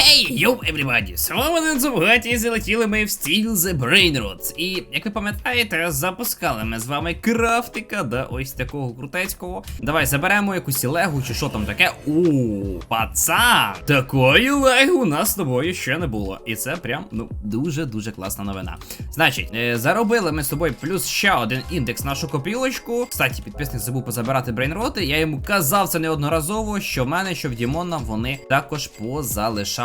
Хей, йоу, everybody! З вами Нензубгаті і залетіли ми в стіл The Brainrods. І, як ви пам'ятаєте, запускали ми з вами крафтика, да, ось такого крутецького. Давай заберемо якусь легу чи що там таке. У, пацан! Такої леги у нас з тобою ще не було. І це прям, ну, дуже-дуже класна новина. Значить, е, заробили ми з тобою плюс ще один індекс нашу копілочку. Кстати, підписник забув позабирати брейнроти. Я йому казав це неодноразово, що в мене, що в Дімона вони також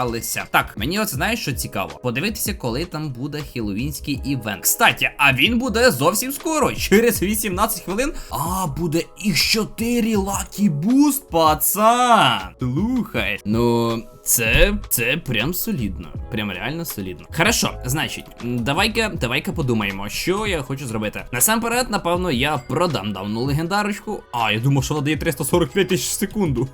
позалишалися. Так, мені оце знаєш, що цікаво. Подивитися, коли там буде хеллоуінський івент. Кстати, а він буде зовсім скоро, через 18 хвилин. А, буде і 4 лакі буст, пацан. Слухай. Ну, це, це прям солідно. Прям реально солідно. Хорошо, значить, давай-ка, давай-ка подумаємо, що я хочу зробити. Насамперед, напевно, я продам давну легендарочку. А, я думав, що вона дає 345 тисяч секунду.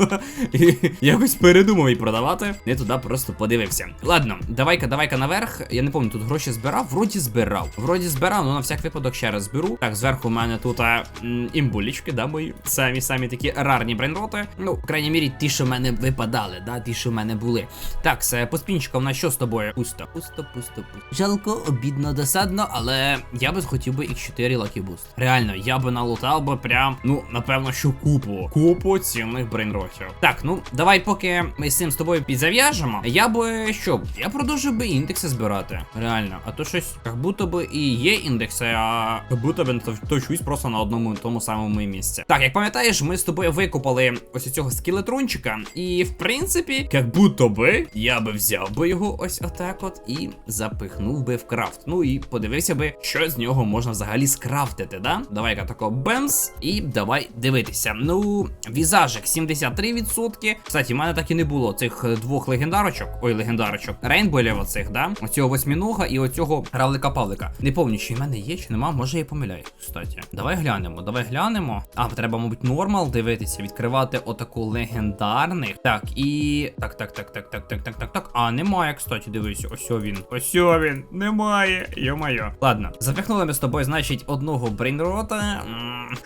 Якось передумав її продавати. Не туди просто подивився. Ладно, давай-ка, давай-ка наверх. Я не пам'ятаю, тут гроші збирав. Вроді збирав. Вроді збирав, ну на всяк випадок ще раз зберу. Так, зверху в мене тут а, м, імбулічки, да, мої самі самі такі рарні брейнроти. Ну, в крайній мірі, ті, що в мене випадали, да, ті, що в мене були. Так, це по спінчикам на що з тобою? Пусто, пусто, пусто, пусто. Жалко, обідно, досадно, але я би хотів би їх 4 лакі буст. Реально, я би налутав би прям, ну, напевно, що купу. Купу цінних брейнротів. Так, ну давай, поки ми з цим з тобою підзав'яжемо. Я би що? Я продовжив би індекси збирати. Реально. А то щось, як будто би і є індекси, а як будто би точусь просто на одному тому самому місці. Так, як пам'ятаєш, ми з тобою викупали ось цього скелетрончика. І в принципі, як будто би я би взяв би його ось отак от і запихнув би в крафт. Ну і подивився би, що з нього можна взагалі скрафтити, да? Давай-ка тако бемс, і давай дивитися. Ну, візажик 73%. Кстати, в мене так і не було цих двох легендарочок. Ой, легендарочок. Рейнболів оцих, да? Оцього восьмінога і оцього равлика Павлика. Не пам'ятаю, чи в мене є, чи нема. Може я помиляюсь, кстати. Давай глянемо, давай глянемо. А, треба, мабуть, нормал дивитися, відкривати отаку легендарних. Так, і. Так, так, так, так, так, так, так, так, так. А, немає, кстати, дивись, ось він. Ось він. Немає. Йо-майо. Ладно, запихнули ми з тобою, значить, одного брейнрота.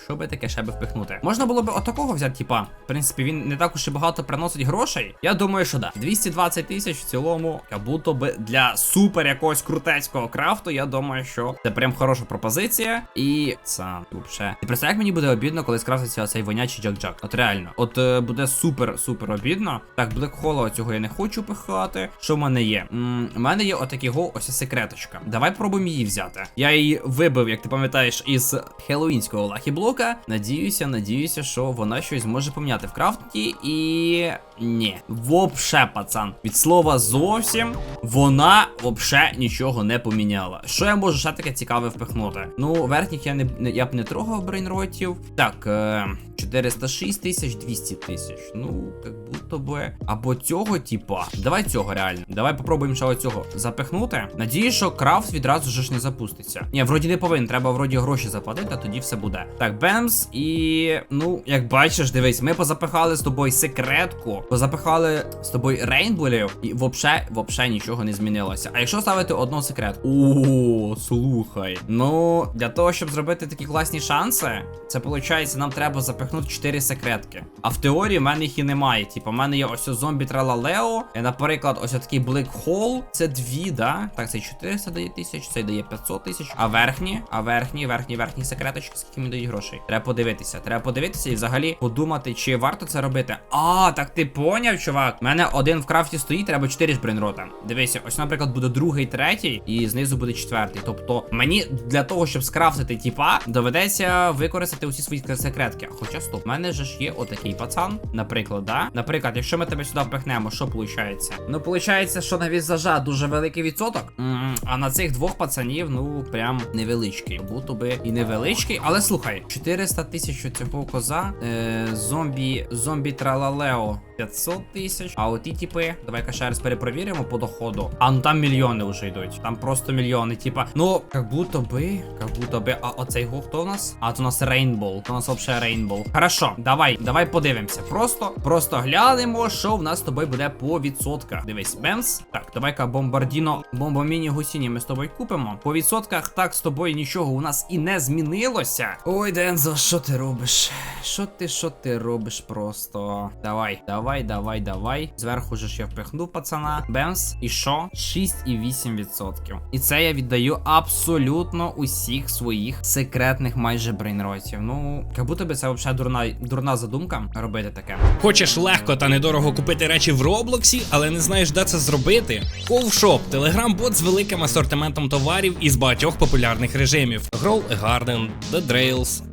Що би таке ще би впихнути? Можна було б отакого взяти, типа. В принципі, він не так уж і багато приносить грошей. Я думаю, що да. 220 тисяч в цілому, як будто би для супер якогось крутецького крафту. Я думаю, що це прям хороша пропозиція. І це вообще. Ти представляєш, як мені буде обідно, коли скрафтиться цей вонячий джак-джак. От реально. От е, буде супер-супер обідно. Так, Hole цього я не хочу пихати. Що в мене є? М, У мене є отакий го, ось секреточка. Давай пробуємо її взяти. Я її вибив, як ти пам'ятаєш, із хеллоуінського лахіблока. Надіюся, надіюся, що вона щось зможе поміняти в крафті. І. Ні. Вообще, пацан. Від слова зовсім вона вообще нічого не поміняла. Що я можу ще таке цікаве впихнути? Ну, верхніх я не, я б не трогав брейнротів. Так, е, 406 тисяч, 200 тисяч. Ну, як будто би. Або цього, типа. Давай цього реально. Давай попробуємо ще оцього запихнути. Надіюсь, що крафт відразу ж не запуститься. Ні, вроді не повинен, треба вроді гроші заплатити, а тоді все буде. Так, бемс, і. Ну, як бачиш, дивись, ми позапихали з тобою секретку, позапихали з тобою рейнболів, і вообще, вообще нічого не змінилося. А якщо ставити одну секрет? О, слухай. Ну, для того, щоб зробити такі класні шанси, це виходить, нам треба запихнути 4 секретки. А в теорії в мене їх і немає. Типу, в мене є ось зомбі Тралалео. Наприклад, ось такий Black Hole. Це дві, да? Так, це 400 дає тисяч, цей дає 500 тисяч. А верхні, а верхні, верхні, верхні секреточки, скільки мені дають грошей. Треба подивитися. Треба подивитися і взагалі подумати, чи варто це робити. А, так ти поняв, чувак. У мене один в крафті стоїть, треба 4 ж. Дивися, ось, наприклад, буде другий, третій, і знизу буде четвертий. Тобто, мені для того, щоб скрафтити тіпа, доведеться використати усі свої секретки. Хоча стоп, в мене же ж є отакий пацан, наприклад, да? Наприклад, якщо ми тебе сюди впихнемо, що виходить? Ну, виходить, що на візажа дуже великий відсоток. М, А на цих двох пацанів, ну, прям невеличкий. Будто би і невеличкий. Але слухай, 400 тисяч цього коза. Е, зомбі, зомбі тралалео 500 тисяч. А от ті типи, давай-ка ще раз перепровіримо по доходу. А ну там мільйони вже йдуть. Там просто мільйони. Типа, ну, як будто би, як будто би. А оцей го хто у нас? А то у нас Рейнбол. У нас взагалі Рейнбол. Хорошо, давай, давай подивимося. Просто, просто глянемо, що в нас з тобою буде по відсотках. Дивись, бемс. Так, давай-ка бомбардіно, бомбоміні гусіні ми з тобою купимо. По відсотках так з тобою нічого у нас і не змінилося. Ой, Дензо, що ти робиш? Що ти, що ти робиш просто? Давай, давай. Давай, давай, давай. Зверху же ж я впихнув пацана. Бемс. І що? 6,8%. І це я віддаю абсолютно усіх своїх секретних майже брейнротів. Ну, як будто би це взагалі дурна, дурна задумка робити таке. Хочеш легко та недорого купити речі в Роблоксі, але не знаєш, де це зробити? Ковшоп телеграм-бот з великим асортиментом товарів із багатьох популярних режимів: Grow Garden, The Drails,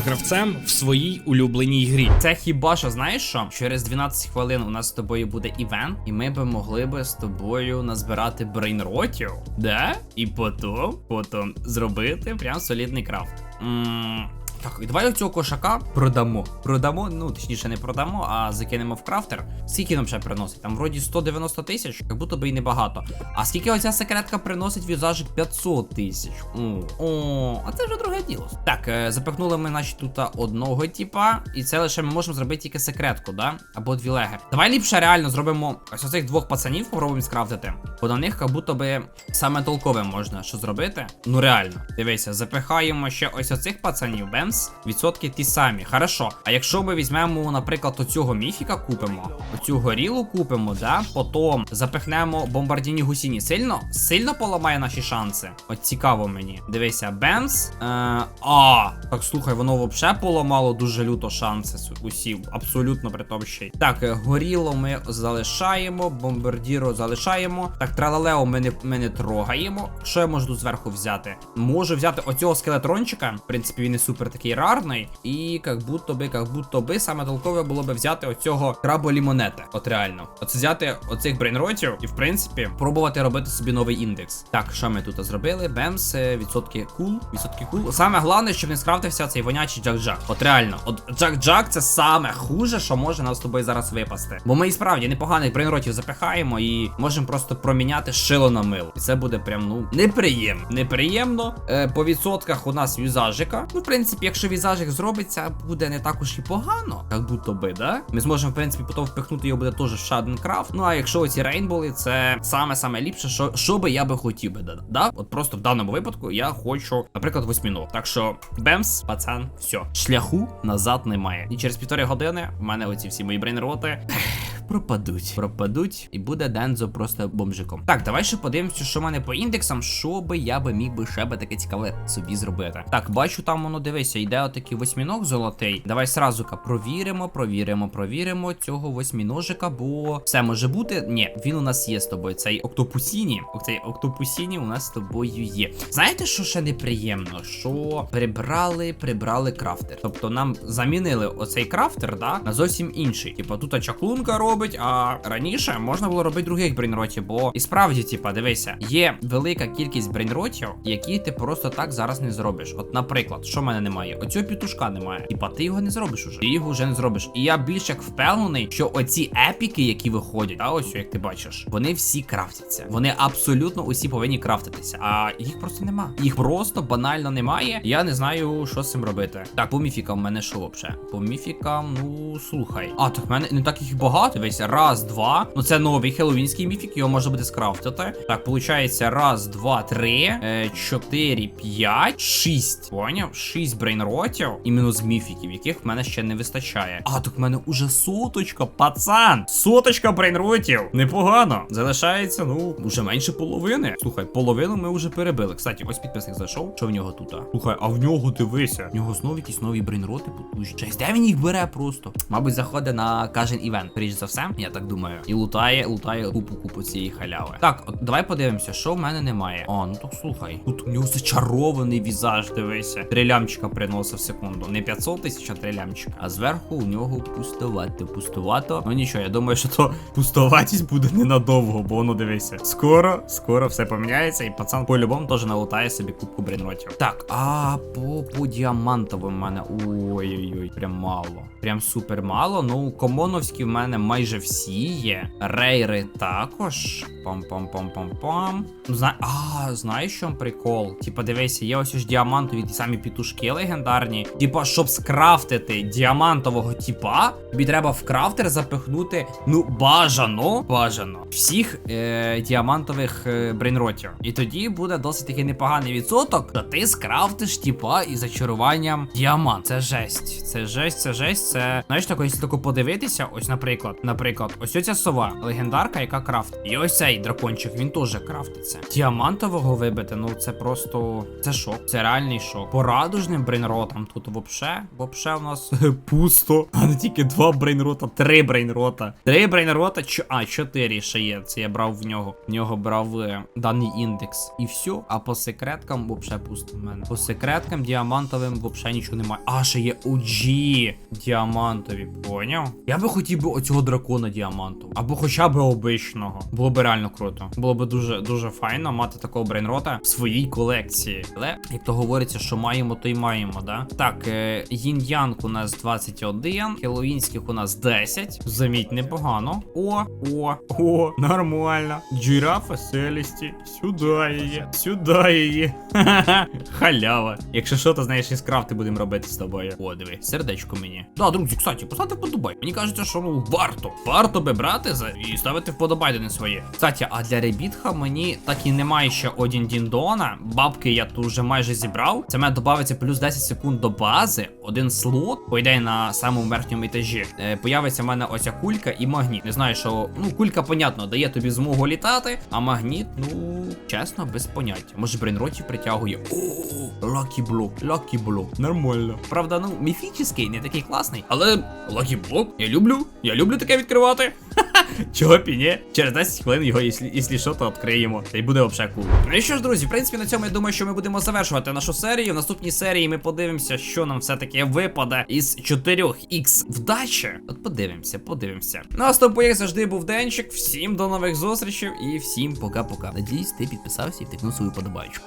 гравцем в своїй улюбленій грі. Це хіба що знаєш що? Через 12 хвилин у нас з тобою буде івент, і ми би могли би з тобою назбирати брейнротів, де? І потім, потім зробити прям солідний крафт. М, Так, і давай цього кошака продамо. Продамо, ну точніше не продамо, а закинемо в крафтер. Скільки нам ще приносить? Там вроді 190 тисяч, як будто би і небагато. А скільки оця секретка приносить візажик 500 тисяч. О, а це вже друге діло. Так, е, запихнули ми, значить, тут одного типа, і це лише ми можемо зробити тільки секретку, да? Або дві леги. Давай ліпше реально зробимо ось оцих двох пацанів, попробуємо скрафтити. Бо на них як будто би саме толкове можна що зробити. Ну реально, дивися, запихаємо ще ось оцих пацанів, бемс. Відсотки ті самі. Хорошо. А якщо ми візьмемо, наприклад, оцього міфіка купимо, оцю горілу купимо, да? Потім запихнемо бомбардіні гусіні. Сильно? Сильно поламає наші шанси. От цікаво мені. Дивися, бемс. Е, а, так слухай, воно взагалі поламало дуже люто шанси усі. Абсолютно при тому ще й. Так, е, горіло ми залишаємо, бомбардіро залишаємо. Так, тралалео ми не, ми не трогаємо. Що я можу тут зверху взяти? Можу взяти оцього скелетрончика. В принципі, він не супер такий рарний. І як будто би, як будто би, саме толкове було би взяти оцього краболімонета. От реально. От взяти оцих брейнротів і, в принципі, пробувати робити собі новий індекс. Так, що ми тут зробили? Бемс, е, відсотки кул, відсотки кул. Саме головне, щоб не скрафтився цей вонячий Джак-Джак. От реально, от Джак-Джак це саме хуже, що може нас з тобою зараз випасти. Бо ми і справді непоганих брейнротів запихаємо і можемо просто проміняти шило на мило. І це буде прям ну неприємно. Неприємно. Е, по відсотках у нас візажика. Ну, в принципі, якщо візажик зробиться, буде не так уж і погано, як будто би, да? Ми зможемо, в принципі, потім впихнути його буде теж в ще крафт. Ну а якщо оці рейнболи, це саме саме ліпше, що, що би я би хотів би, да? да? От просто в даному випадку я хочу, наприклад, восьміног. Так що, бемс, пацан, все. Шляху назад немає. І через півтори години в мене оці всі мої брейнроти пропадуть. Пропадуть, і буде Дензо просто бомжиком. Так, давай ще подивимося, що в мене по індексам, що би я би міг би ще би таке цікаве собі зробити. Так, бачу, там воно дивися, йде отакий восьміног золотий. Давай сразу ка провіримо, провіримо, провіримо цього восьміножика, бо все може бути. Ні, він у нас є з тобою. Цей октопусіні. Цей октопусіні у нас з тобою є. Знаєте, що ще неприємно? Що прибрали, прибрали крафтер. Тобто нам замінили оцей крафтер, да, на зовсім інший. Типа тут чаклунка робить, а раніше можна було робити других брейнротів, бо і справді, типа, дивися, є велика кількість брейнротів, які ти просто так зараз не зробиш. От, наприклад, що в мене немає? Оцього пітушка немає. Типа, ти його не зробиш уже. Ти його вже не зробиш. І я більш як впевнений, що оці епіки, які виходять, а ось як ти бачиш, вони всі крафтяться. Вони абсолютно усі повинні крафтитися. А їх просто нема. Їх просто банально немає. Я не знаю, що з цим робити. Так, по міфікам в мене що взагалі? По міфікам, ну слухай. А, так в мене не так їх багато. Весь раз, два. Ну це новий хеллоуінський міфік, його можна буде скрафтити. Так, виходить, раз, два, три, е, чотири, п'ять, шість. Поняв? Шість брейнротів, іменно з міфіків, яких в мене ще не вистачає. А, так в мене уже соточка, пацан. Соточка брейнротів. Непогано. Залишається, ну, уже менше половини. Слухай, половину ми вже перебили. Кстати, ось підписник зайшов. Що в нього тут? Слухай, а в нього дивися. В нього знову якісь нові брейнроти потужні. Де він їх бере просто? Мабуть, заходить на кожен івент. Скоріш за все, я так думаю. І лутає, лутає купу-купу цієї халяви. Так, от давай подивимося, що в мене немає. А, ну так слухай. Тут у нього зачарований візаж, дивися. Три лямчика приносив в секунду. Не 500 тисяч, а три лямчика. А зверху у нього пустовато, пустовато. Ну нічого, я думаю, що то пустоватість буде ненадовго, бо воно дивися. Скоро, скоро все поміняється, і пацан по-любому теж налутає собі кубку брейнротів. Так, а по, по діамантовим в мене. Ой-ой-ой, прям мало. Прям супер мало. Ну, комоновські в мене майже. Майже всі є. Рейри також. Пам-пам-пам-пам-пам. Ну, зна... А, знаєш, що прикол? Типа, дивися, є ось ж діамантові ті самі пітушки легендарні. Типа, щоб скрафтити діамантового типа, тобі треба в крафтер запихнути, ну, бажано, бажано, всіх е, діамантових е, брейнротів. І тоді буде досить такий непоганий відсоток, то ти скрафтиш типа із зачаруванням діамант. Це жесть. Це жесть, це жесть. Це знаєш тако, якщо тако подивитися, ось, наприклад, наприклад, ось ця сова, легендарка, яка крафт. І ось цей дракончик, він теж крафтиться. Діамантового вибити, ну це просто це шок. Це реальний шок. По радужним брейнротам тут вообще, вообще в нас пусто. А не тільки два брейнрота, три брейнрота. Три брейнрота, чо... а, чотири ще є. Це я брав в нього. В нього брав е, даний індекс. І все. А по секреткам вообще пусто в мене. По секреткам діамантовим вообще нічого немає. А, ще є OG діамантові. Поняв? Я би хотів би оцього дракона діаманту. Або хоча б обичного. Було б реально круто. Було б дуже дуже файно мати такого брейнрота в своїй колекції. Але, як то говориться, що маємо, то й маємо, да? Так, е, Їнь-Янг у нас 21, хеллоуінських у нас 10. Заміть непогано. О, о, о, нормально. Джирафа селісті. Сюди її. Сюди її. Халява. Якщо що, то знаєш, із крафти будемо робити з тобою. О, диви, сердечко мені. Да, друзі, кстати, поставте вподобай. Мені кажеться, що ну варто. Варто би брати за і ставити вподобайдени своє. Кстати, а для ребітха мені так і немає ще один діндона. Бабки я тут вже майже зібрав. Це мене додається плюс 10 секунд до бази. Один слот, по ідеї, на самому верхньому етажі. Е, появиться в мене оця кулька і магніт. Не знаю, що ну кулька, понятно, дає тобі змогу літати, а магніт, ну чесно, без поняття. Може, брейнротів притягує. О, лакі блок, лакі блок. Нормально. Правда, ну міфічний, не такий класний. Але лакі блок, я люблю. Я люблю таке відкривати. Чого б і ні? Через 10 хвилин його, якщо, що, то відкриємо. Та й буде кул. Ну і що ж, друзі, в принципі, на цьому я думаю, що ми будемо завершувати нашу серію. В наступній серії ми подивимося, що нам все-таки випаде із 4х вдачі. От подивимося, подивимося. Ну а з тобою, як завжди, був Денчик. Всім до нових зустрічей і всім пока-пока. Надіюсь, ти підписався і втикнув свою подобайку.